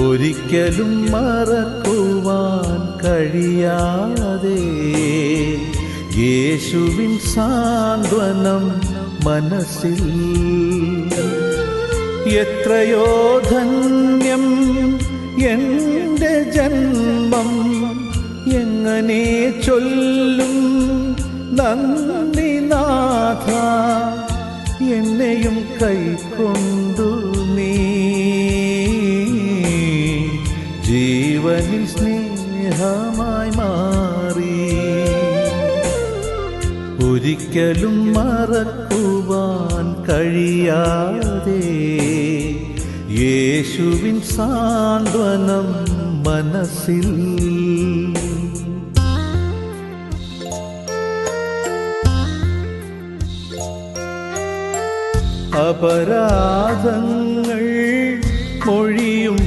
ഒരിക്കലും മറക്കുവാൻ കഴിയാതെ യേശുവിൻ സാന്ത്വനം മനസ്സിൽ എത്രയോ ധന്യം എന്റെ ജന്മം എങ്ങനെ ചൊല്ലും? നന്ദി നാഥ എന്നെയും കൈക്കൊണ്ടു ജീവനിൽ സ്നേഹമായി മാറി. ഒരിക്കലും മറക്കുവാൻ കഴിയാതെ യേശുവിൻ സാന്ത്വനം മനസ്സിൽ. അപരാധങ്ങൾ മൊഴിയും